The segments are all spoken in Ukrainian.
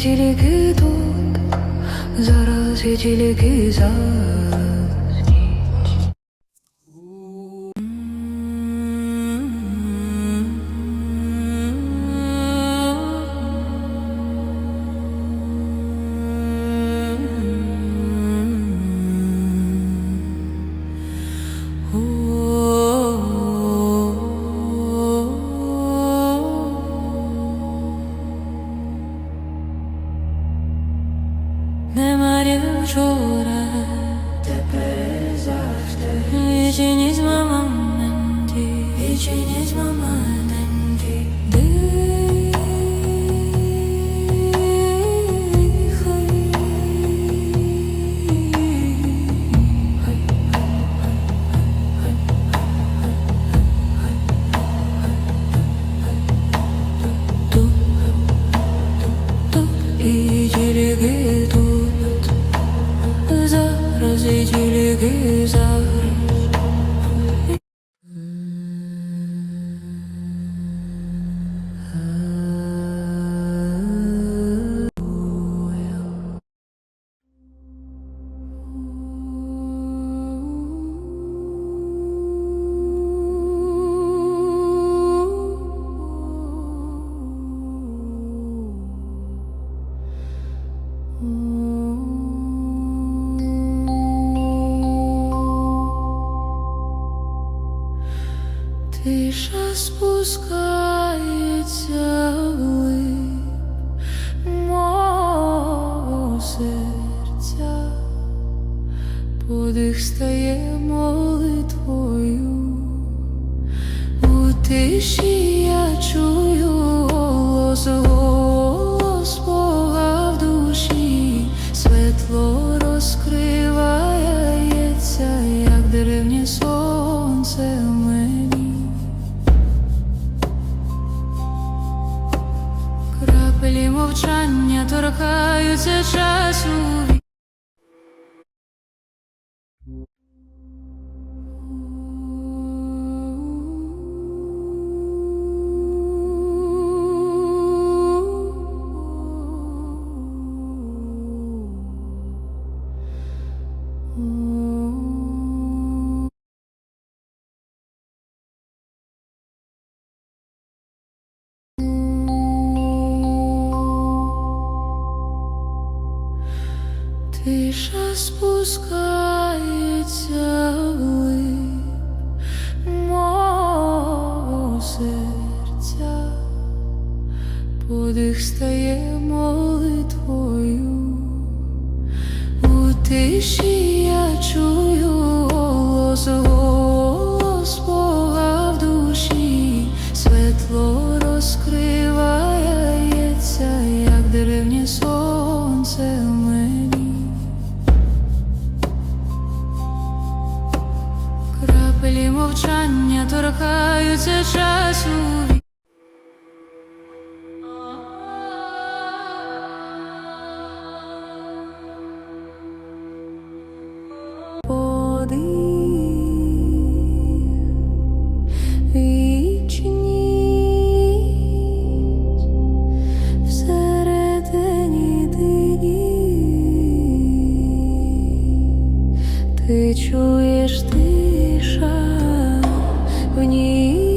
지지리기도 사라지지리기사 Немає вчора, тепер завжди. Вічність моменті, вічність моменті. Подих стає молитвою, у тиші я чую голос, голос Бога в душі, світло розкривається, як деревнє сонце мені. Крапелі мовчання торкаються часу. Спускається Ти чуєш тиша, в ній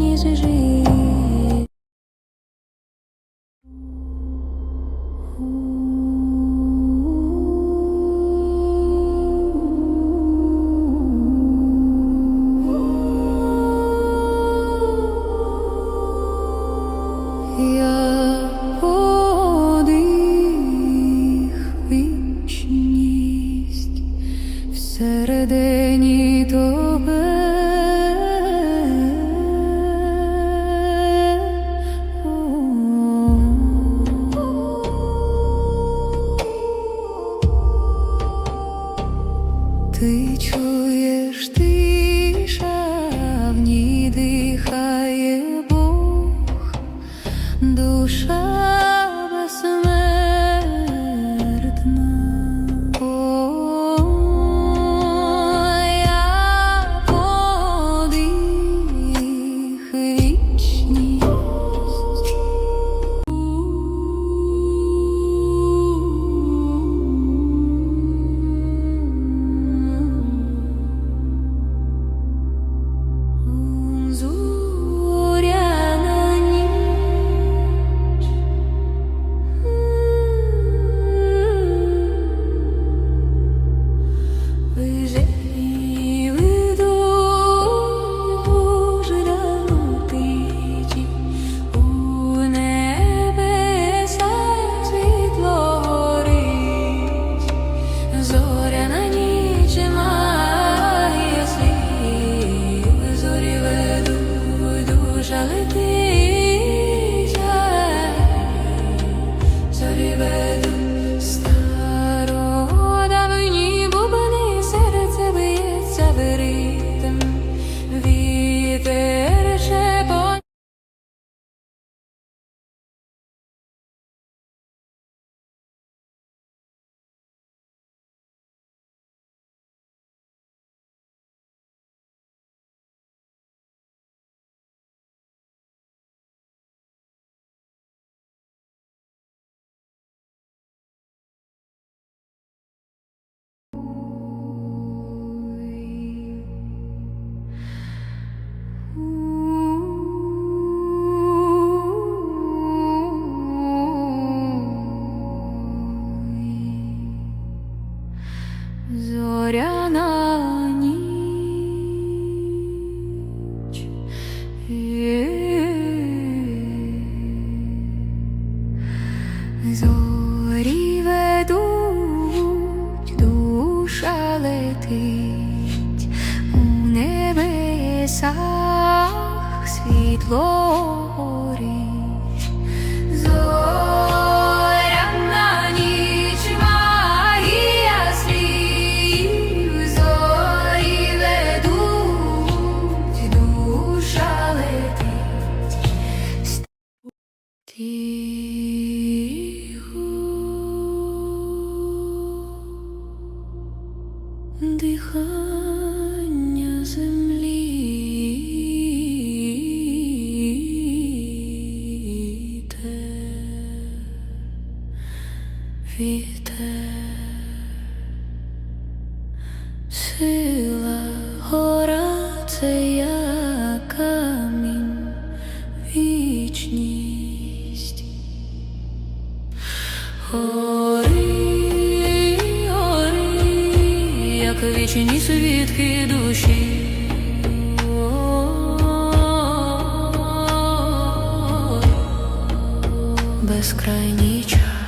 вдячність житті. чуєш тиша, в ній дихає Бог душа. дихання землі, вітер, сила гора це я. Розлючені свідки душі. Безкрайній час.